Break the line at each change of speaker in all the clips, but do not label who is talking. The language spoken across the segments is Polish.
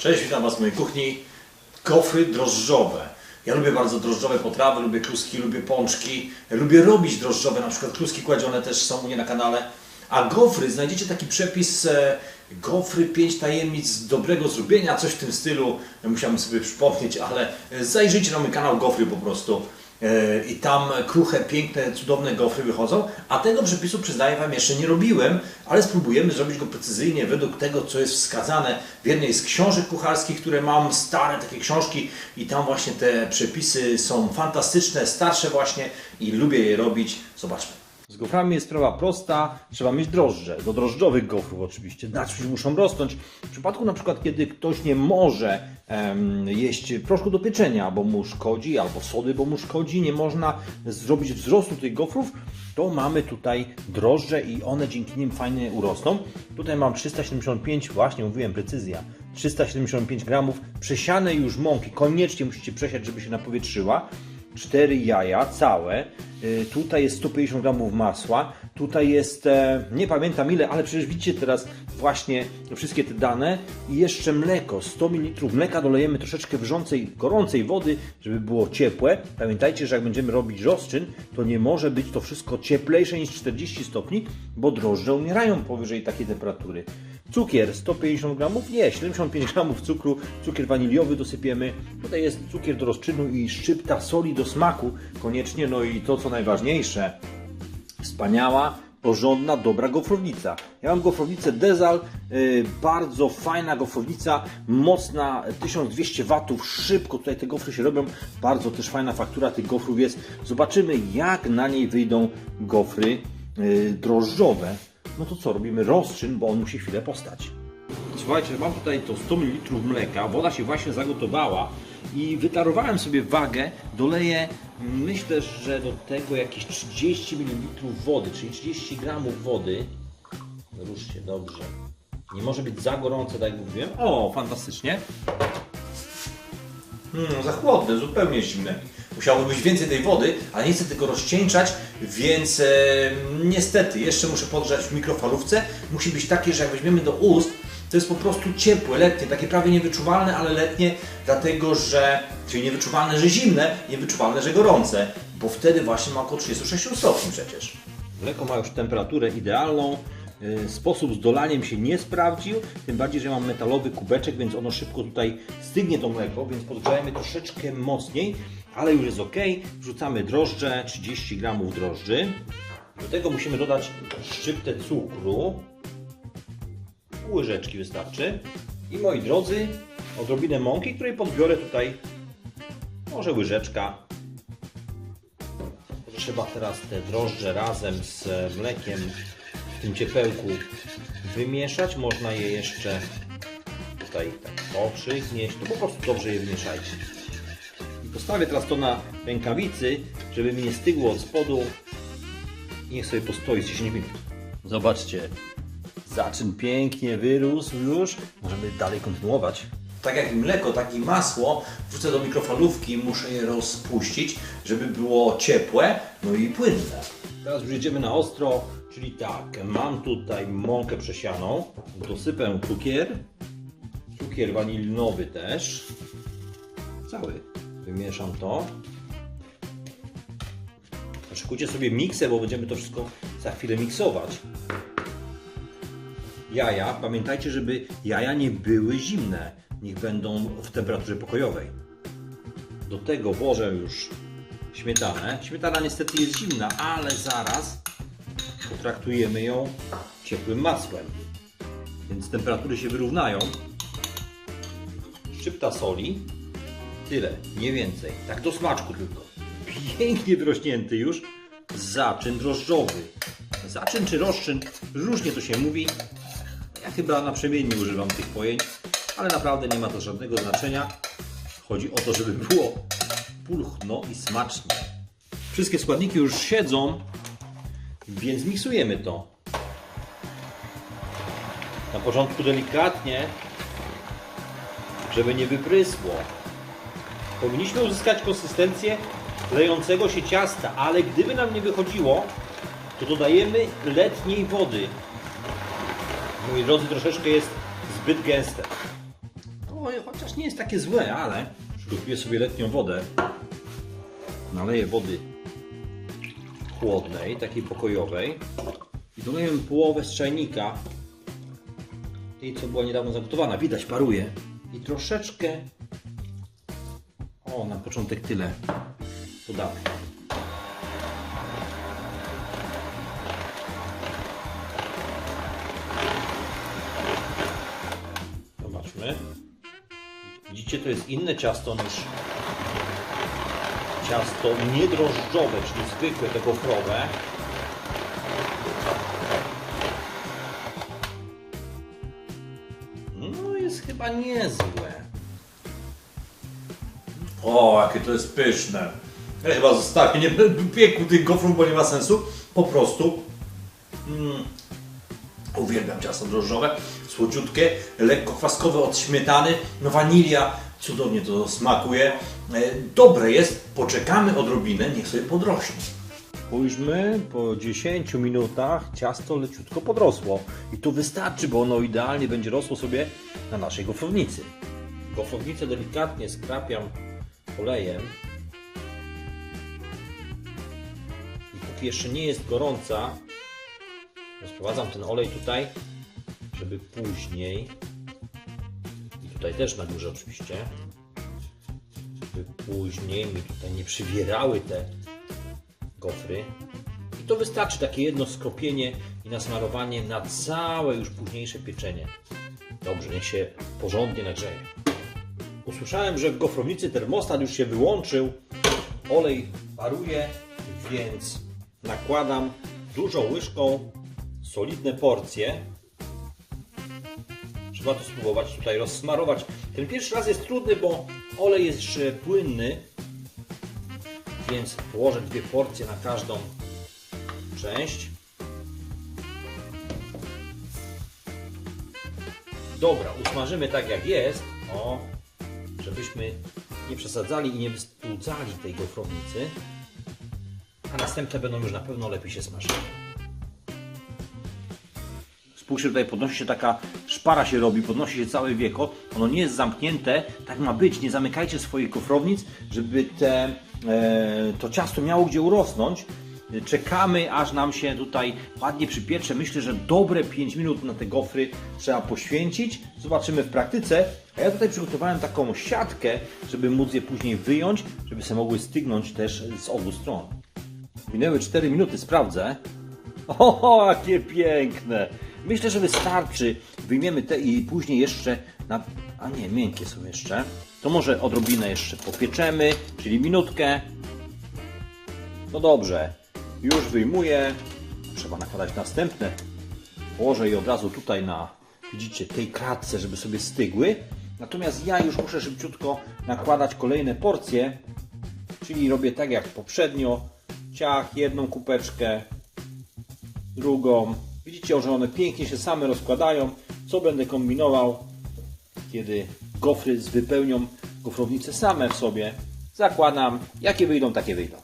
Cześć, witam Was w mojej kuchni. Gofry drożdżowe. Ja lubię bardzo drożdżowe potrawy, lubię kluski, lubię pączki, lubię robić drożdżowe, na przykład kluski kładzione też są u mnie na kanale. A gofry, znajdziecie taki przepis e, gofry 5 tajemnic dobrego zrobienia, coś w tym stylu. Musiałem sobie przypomnieć, ale e, zajrzyjcie na mój kanał gofry po prostu. E, I tam kruche, piękne, cudowne gofry wychodzą. A tego przepisu przyznaję Wam jeszcze nie robiłem, ale spróbujemy zrobić go precyzyjnie według tego, co jest wskazane w jednej z książek kucharskich, które mam, stare takie książki i tam właśnie te przepisy są fantastyczne, starsze właśnie i lubię je robić. Zobaczmy. Z goframi jest sprawa prosta, trzeba mieć drożdże, do drożdżowych gofrów oczywiście, na czymś muszą rosnąć. W przypadku na przykład, kiedy ktoś nie może em, jeść proszku do pieczenia, bo mu szkodzi, albo sody, bo mu szkodzi, nie można zrobić wzrostu tych gofrów, to mamy tutaj drożdże i one dzięki nim fajnie urosną. Tutaj mam 375, właśnie mówiłem precyzja, 375 gramów przesianej już mąki, koniecznie musicie przesiać, żeby się napowietrzyła. 4 jaja całe. Y, Tutaj jest 150 gramów masła. Tutaj jest, e, nie pamiętam ile, ale przecież widzicie teraz właśnie wszystkie te dane. I jeszcze mleko, 100 ml mleka dolejemy troszeczkę wrzącej, gorącej wody, żeby było ciepłe. Pamiętajcie, że jak będziemy robić rozczyn, to nie może być to wszystko cieplejsze niż 40 stopni, bo drożdże umierają powyżej takiej temperatury. Cukier 150 gramów? Nie, 75 gramów cukru, cukier waniliowy dosypiemy. Tutaj jest cukier do rozczynu i szczypta soli do smaku koniecznie. No i to co najważniejsze, wspaniała, porządna, dobra gofrownica. Ja mam gofrownicę Dezal, yy, bardzo fajna gofrownica, mocna, 1200 watów, szybko tutaj te gofry się robią, bardzo też fajna faktura tych gofrów jest. Zobaczymy jak na niej wyjdą gofry yy, drożdżowe. No to co, robimy rozczyn, bo on musi chwilę postać. Słuchajcie, mam tutaj to 100 ml mleka, woda się właśnie zagotowała i wytarowałem sobie wagę, doleję myślę, że do tego jakieś 30 ml wody, czyli 30 gramów wody. Ruszcie, dobrze. Nie może być za gorące, tak jak mówiłem. O, fantastycznie. Hmm, za chłodne, zupełnie zimne. Musiało być więcej tej wody, ale nie chcę tego rozcieńczać, więc e, niestety jeszcze muszę podgrzać w mikrofalówce. Musi być takie, że jak weźmiemy do ust, to jest po prostu ciepłe, letnie, takie prawie niewyczuwalne, ale letnie, dlatego że, czyli niewyczuwalne, że zimne, niewyczuwalne, że gorące, bo wtedy właśnie ma około 36 stopni przecież. Mleko ma już temperaturę idealną, sposób z dolaniem się nie sprawdził, tym bardziej, że mam metalowy kubeczek, więc ono szybko tutaj stygnie to mleko, więc podgrzejemy troszeczkę mocniej, ale już jest ok. Wrzucamy drożdże, 30 gramów drożdży. Do tego musimy dodać szczyptę cukru, pół łyżeczki wystarczy. I moi drodzy, odrobinę mąki, której podbiorę tutaj może łyżeczka. Trzeba teraz te drożdże razem z mlekiem w tym ciepełku wymieszać. Można je jeszcze tutaj tak pokrzyknieść, to po prostu dobrze je wymieszajcie. I postawię teraz to na rękawicy, żeby mi nie stygło od spodu i niech sobie postoi z 10 minut. Zobaczcie, Zaczyn pięknie wyrósł już. Możemy dalej kontynuować. Tak jak i mleko, tak i masło wrzucę do mikrofalówki, muszę je rozpuścić, żeby było ciepłe, no i płynne. Teraz już jedziemy na ostro, czyli tak, mam tutaj mąkę przesianą, dosypę cukier, cukier wanilinowy też, cały, wymieszam to. Szykujcie sobie miksę, bo będziemy to wszystko za chwilę miksować jaja, pamiętajcie, żeby jaja nie były zimne. Niech będą w temperaturze pokojowej. Do tego włożę już śmietanę. Śmietana niestety jest zimna, ale zaraz potraktujemy ją ciepłym masłem. Więc temperatury się wyrównają. Szczypta soli. Tyle, nie więcej. Tak do smaczku tylko. Pięknie wrośnięty już zaczyn drożdżowy. Zaczyn czy rozczyn, różnie to się mówi. Ja chyba naprzemiennie używam tych pojęć, ale naprawdę nie ma to żadnego znaczenia. Chodzi o to, żeby było pulchno i smacznie. Wszystkie składniki już siedzą, więc miksujemy to. Na początku delikatnie, żeby nie wyprysło. Powinniśmy uzyskać konsystencję lejącego się ciasta, ale gdyby nam nie wychodziło, to dodajemy letniej wody. Moi drodzy, troszeczkę jest zbyt gęste. No, chociaż nie jest takie złe, ale przygotuję sobie letnią wodę. Naleję wody chłodnej, takiej pokojowej i doleję połowę z czajnika tej, co była niedawno zagotowana. Widać, paruje. I troszeczkę o, na początek tyle dodamy. Zobaczmy. Widzicie, to jest inne ciasto niż ciasto niedrożdżowe, czyli zwykłe, te gofrowe. No jest chyba niezłe. O, jakie to jest pyszne. Ja chyba zostawię, nie będę piekł tych gofrów, bo nie ma sensu. Po prostu mm, uwielbiam ciasto drożdżowe, słodziutkie, lekko kwaskowe od śmietany, no wanilia, cudownie to smakuje. E, Dobre jest, poczekamy odrobinę, niech sobie podrośnie. Spójrzmy, po 10 minutach ciasto leciutko podrosło. I to wystarczy, bo ono idealnie będzie rosło sobie na naszej gofrownicy. Gofrownicę delikatnie skrapiam olejem. I póki jeszcze nie jest gorąca, rozprowadzam ten olej tutaj, żeby później, i tutaj też na górze oczywiście, żeby później mi tutaj nie przywierały te gofry. I to wystarczy takie jedno skropienie i nasmarowanie na całe już późniejsze pieczenie. Dobrze, niech się porządnie nagrzeje. Usłyszałem, że w gofrownicy termostat już się wyłączył. Olej paruje, więc nakładam dużą łyżką solidne porcje. Trzeba to spróbować tutaj rozsmarować. Ten pierwszy raz jest trudny, bo olej jest jeszcze płynny, więc położę dwie porcje na każdą część. Dobra, usmażymy tak jak jest. O, żebyśmy nie przesadzali i nie wystudzali tej gofrownicy. A następne będą już na pewno lepiej się smażyć. Spójrzcie, tutaj podnosi się taka szpara się robi, podnosi się całe wieko. Ono nie jest zamknięte, tak ma być. Nie zamykajcie swoich kofrownic, żeby te, e, to ciasto miało gdzie urosnąć. Czekamy, aż nam się tutaj ładnie przypiecze. Myślę, że dobre 5 minut na te gofry trzeba poświęcić. Zobaczymy w praktyce. A ja tutaj przygotowałem taką siatkę, żeby móc je później wyjąć, żeby się mogły stygnąć też z obu stron. Minęły 4 minuty, sprawdzę. O, jakie piękne! Myślę, że wystarczy. Wyjmiemy te i później jeszcze na... A nie, miękkie są jeszcze. To może odrobinę jeszcze popieczemy, czyli minutkę. No dobrze, już wyjmuję. Trzeba nakładać następne. Położę je od razu tutaj na, widzicie, tej kratce, żeby sobie stygły. Natomiast ja już muszę szybciutko nakładać kolejne porcje. Czyli robię tak jak poprzednio. Ciach, jedną kupeczkę, drugą. Widzicie, że one pięknie się same rozkładają. Co będę kombinował, kiedy gofry wypełnią gofrownice same w sobie? Zakładam, jakie wyjdą, takie wyjdą.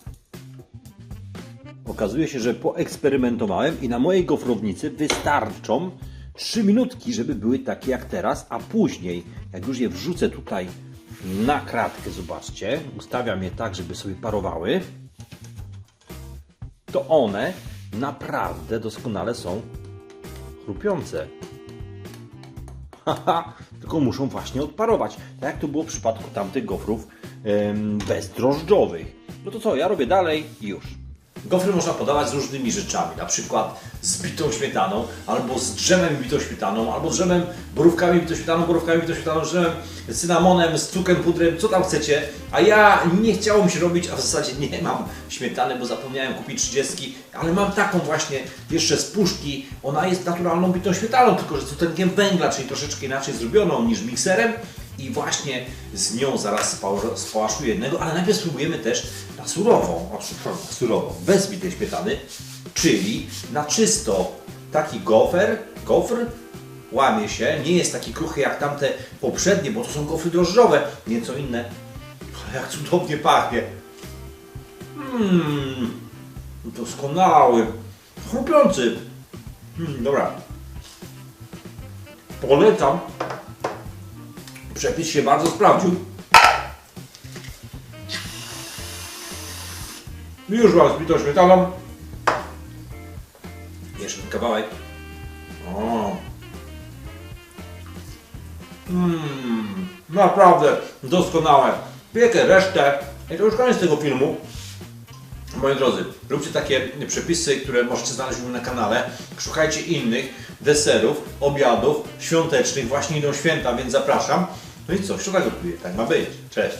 Okazuje się, że poeksperymentowałem i na mojej gofrownicy wystarczą 3 minutki, żeby były takie jak teraz, a później, jak już je wrzucę tutaj na kratkę, zobaczcie, ustawiam je tak, żeby sobie parowały, to one naprawdę doskonale są chrupiące. Haha, tylko muszą właśnie odparować. Tak jak to było w przypadku tamtych gofrów bezdrożdżowych. No to co, ja robię dalej i już. Gofry można podawać z różnymi rzeczami, na przykład z bitą śmietaną, albo z drzemem bitą śmietaną, albo drzemem, borówkami bitą śmietaną, borówkami bitą śmietaną, drzemem, cynamonem, z cukrem, pudrem, co tam chcecie. A ja nie chciało mi się robić, a w zasadzie nie mam śmietany, bo zapomniałem kupić 30, ale mam taką właśnie jeszcze z puszki. Ona jest naturalną bitą śmietaną, tylko że z dwutlenkiem węgla, czyli troszeczkę inaczej zrobioną niż mikserem. I właśnie z nią zaraz spał- spałaszuję jednego, ale najpierw spróbujemy też na surową, na surową, bez bitej śmietany, czyli na czysto. Taki gofer, gofr łamie się, nie jest taki kruchy jak tamte poprzednie, bo to są gofry drożdżowe, nieco inne. Ale jak cudownie pachnie. Mmm, doskonały, chrupiący. Mm, dobra. Polecam Przepis się bardzo sprawdził. Już mam zbitą śmietaną. Jeszcze ten kawałek. O. Mmm, naprawdę doskonałe. Piekę resztę. I to już koniec tego filmu. Moi drodzy, róbcie takie przepisy, które możecie znaleźć na kanale. Szukajcie innych deserów, obiadów świątecznych. Właśnie idą święta, więc zapraszam. No i co, gotuje. Tak ma być. Cześć.